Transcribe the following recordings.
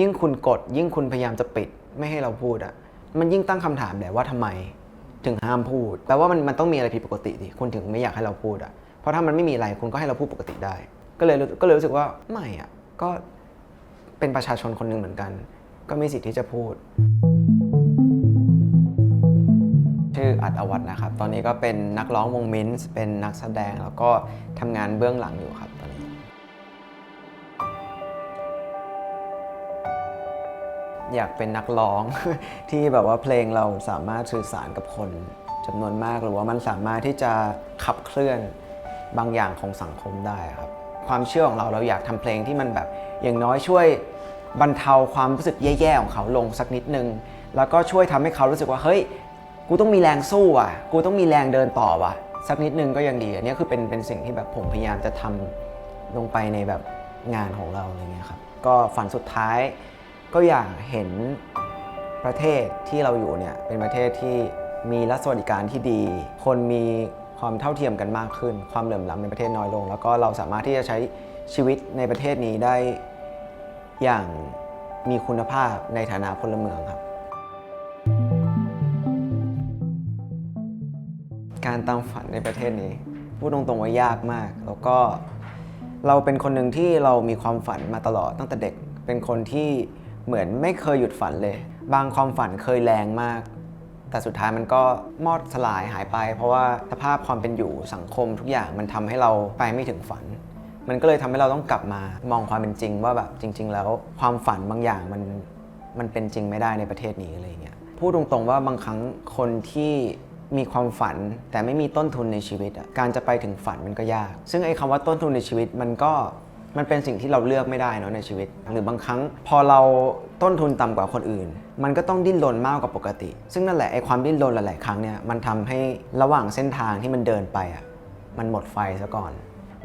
ยิ่งคุณกด ยิ่งคุณพยายามจะปิดไม่ให้เราพูดอะมันยิ่งตั้งคำถามแหละว่าทำไม ถึงห้ามพูดแปลว่ามันมันต้องมีอะไรผิดปกติดิคุณถึงไม่อยากให้เราพูดอะเพราะถ้ามันไม่มีอะไรคุณก็ให้เราพูดปกติได้ ก็เลยก็เลยรู้สึกว่าไม่อะก็เป็นประชาชนคนหนึ่งเหมือนกัน ก็มีสิทธิ์ที่จะพูด ชื่ออัดอวัตนะครับ ตอนนี้ก็เป็นนักร้องวงมินส์เป็นนักแสดงแล้วก็ทำงานเบื้องหลังอยู่ครับ อยากเป็นนักร้อง ที่แบบว่าเพลงเราสามารถสื่อสารกับคนจำนวนมากหรือว่ามันสามารถที่จะขับเคลื่อนบางอย่างของสังคมได้ครับ ความเชื่อของเราเราอยากทำเพลงที่มันแบบอย่างน้อยช่วยบรรเทาความรู้สึกแย่ๆของเขาลงสักนิดนึง แล้วก็ช่วยทำให้เขารู้สึกว่าเฮ้ยกูต้องมีแรงสู้อะ กูต้องมีแรงเดินต่อว่ะ สักนิดนึงก็ยังดี อันนี้คือเป็นเป็นสิ่งที่แบบผมพยายามจะทำลงไปในแบบงานของเราอะไรเงี้ยครับ ก็ฝันสุดท้าย ก็อยากเห็นประเทศที่เราอยู่เนี่ยเป็นประเทศที่มีรัฐสวัสดิการที่ดี คนมีความเท่าเทียมกันมากขึ้น ความเหลื่อมล้ำในประเทศน้อยลง แล้วก็เราสามารถที่จะใช้ชีวิตในประเทศนี้ได้อย่างมีคุณภาพในฐานะพลเมืองครับ การตามฝันในประเทศนี้ พูดตรงๆว่ายากมาก แล้วก็เราเป็นคนหนึ่งที่เรามีความฝันมาตลอดตั้งแต่เด็ก เป็นคนที่ เหมือนไม่เคยหยุดฝันเลย บางความฝันเคยแรงมาก แต่สุดท้ายมันก็มอดสลายหายไป เพราะว่าสภาพความเป็นอยู่สังคมทุกอย่างมันทำให้เราไปไม่ถึงฝัน มันก็เลยทำให้เราต้องกลับมามองความเป็นจริงว่าแบบจริง ๆ แล้วความฝันบางอย่างมันมันเป็นจริงไม่ได้ในประเทศนี้อะไรเงี้ยพูดตรงๆว่าบางครั้งคนที่มีความฝันแต่ไม่มีต้นทุนในชีวิตอะการจะไปถึงฝันมันก็ยาก ซึ่งไอ้คำว่าต้นทุนในชีวิตมันก็ มันเป็นสิ่งที่เราเลือกไม่ได้เนาะในชีวิต หรือบางครั้งพอเราต้นทุนต่ำกว่าคนอื่น มันก็ต้องดิ้นรนมากกว่าปกติ ซึ่งนั่นแหละไอ้ความดิ้นรนหลาย ๆ ครั้งเนี่ยมันทำให้ระหว่างเส้นทางที่มันเดินไปอะมันหมดไฟซะก่อน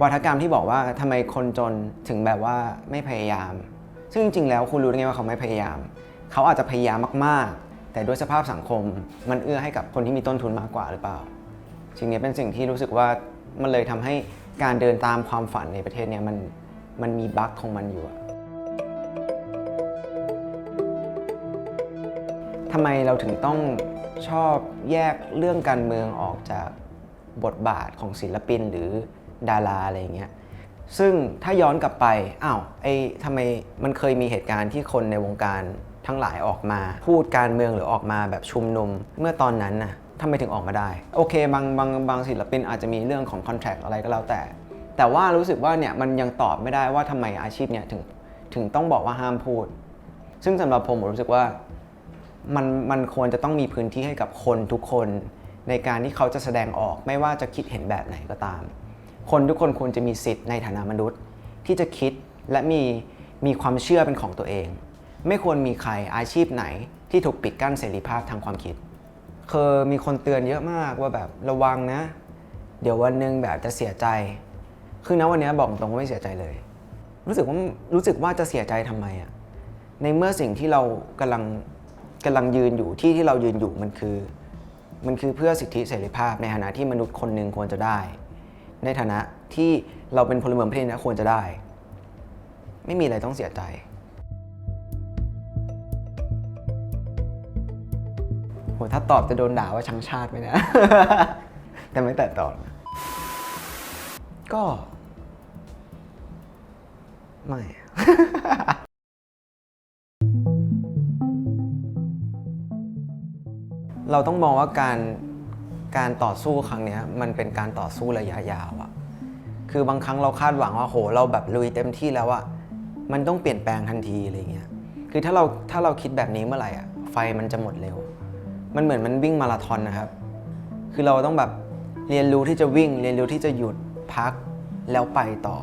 วัฒกรรมที่บอกว่าทำไมคนจนถึงแบบว่าไม่พยายาม ซึ่งจริง ๆ แล้วคุณรู้ได้ไงว่าเขาไม่พยายาม เขาอาจจะพยายามมาก ๆ แต่ด้วยสภาพสังคม มันเอื้อให้กับคนที่มีต้นทุนมากกว่าหรือเปล่าสิ่งนี้เป็นสิ่งที่รู้สึกว่ามันเลยทำให้การเดินตามความฝันในประเทศเนี้มัน มันมีบั๊กของมันอยู่อะทำไมเราถึงต้องชอบแยกเรื่องการเมืองออกจากบทบาทของศิลปินหรือดาราอะไรเงี้ย ซึ่งถ้าย้อนกลับไป อ้าว ไอ้ทำไมมันเคยมีเหตุการณ์ที่คนในวงการทั้งหลายออกมา พูดการเมืองหรือออกมาแบบชุมนุม เมื่อตอนนั้นน่ะทำไมถึงออกมาได้ โอเค บางบางบางศิลปินอาจจะมีเรื่องของคอนแท c t อะไรก็แล้วแต่ แต่ว่ารู้สึกว่าเนี่ยมันยังตอบไม่ได้ว่าทำไมอาชีพเนี่ยถึงถึงต้องบอกว่าห้ามพูด ซึ่งสำหรับผมผมรู้สึกว่ามันมันควรจะต้องมีพื้นที่ให้กับคนทุกคนในการที่เขาจะแสดงออกไม่ว่าจะคิดเห็นแบบไหนก็ตาม คนทุกคนควรจะมีสิทธิ์ในฐานะมนุษย์ ที่จะคิดและมีมีความเชื่อเป็นของตัวเอง ไม่ควรมีใครอาชีพไหนที่ถูกปิดกั้นเสรีภาพทางความคิด เคยมีคนเตือนเยอะมากว่าแบบระวังนะ เดี๋ยววันหนึ่งแบบจะเสียใจ คือนะวันนี้บอกตรงว่าไม่เสียใจเลย รู้สึกว่ารู้สึกว่าจะเสียใจทำไมอะในเมื่อสิ่งที่เรากำลังกำลังยืนอยู่ที่ที่เรายืนอยู่มันคือ มันคือเพื่อสิทธิเสรีภาพในฐานะที่มนุษย์คนหนึ่งควรจะได้ ในฐานะที่เราเป็นพลเมืองประเทศนี้ควรจะได้ ไม่มีอะไรต้องเสียใจโหถ้าตอบจะโดนด่าว่าชังชาติไหมนะ แต่ไม่แต่ตอบก็ ไม่ เราต้องมองว่าการการต่อสู้ครั้งเนี้ยมันเป็นการต่อสู้ระยะยาวอะคือบางครั้งเราคาดหวังว่าโห เราแบบลุยเต็มที่แล้วอะมันต้องเปลี่ยนแปลงทันทีอะไรเงี้ย คือถ้าเราถ้าเราคิดแบบนี้เมื่อไหร่อะไฟมันจะหมดเร็ว มันเหมือนมันวิ่งมาราธอนนะครับ คือเราต้องแบบเรียนรู้ที่จะวิ่ง เรียนรู้ที่จะหยุดพักแล้วไปต่อ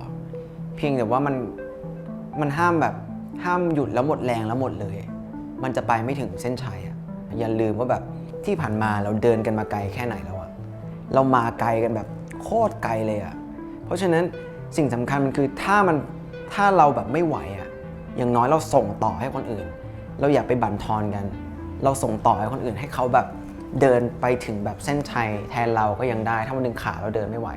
เพียงแต่ว่ามัน มันห้ามแบบห้ามหยุดแล้วหมดแรงแล้วหมดเลย มันจะไปไม่ถึงเส้นชัยอะอย่าลืมว่าแบบที่ผ่านมาเราเดินกันมาไกลแค่ไหนแล้วอะเรามาไกลกันแบบโคตรไกลเลยอะเพราะฉะนั้นสิ่งสำคัญมันคือถ้ามันถ้าเราแบบไม่ไหวอะอย่างน้อยเราส่งต่อให้คนอื่น เราอย่าไปบั่นทอนกัน เราส่งต่อให้คนอื่นให้เขาแบบเดินไปถึงแบบเส้นชัยแทนเราก็ยังได้ ถ้าวันหนึ่งขาเราเดินไม่ไหว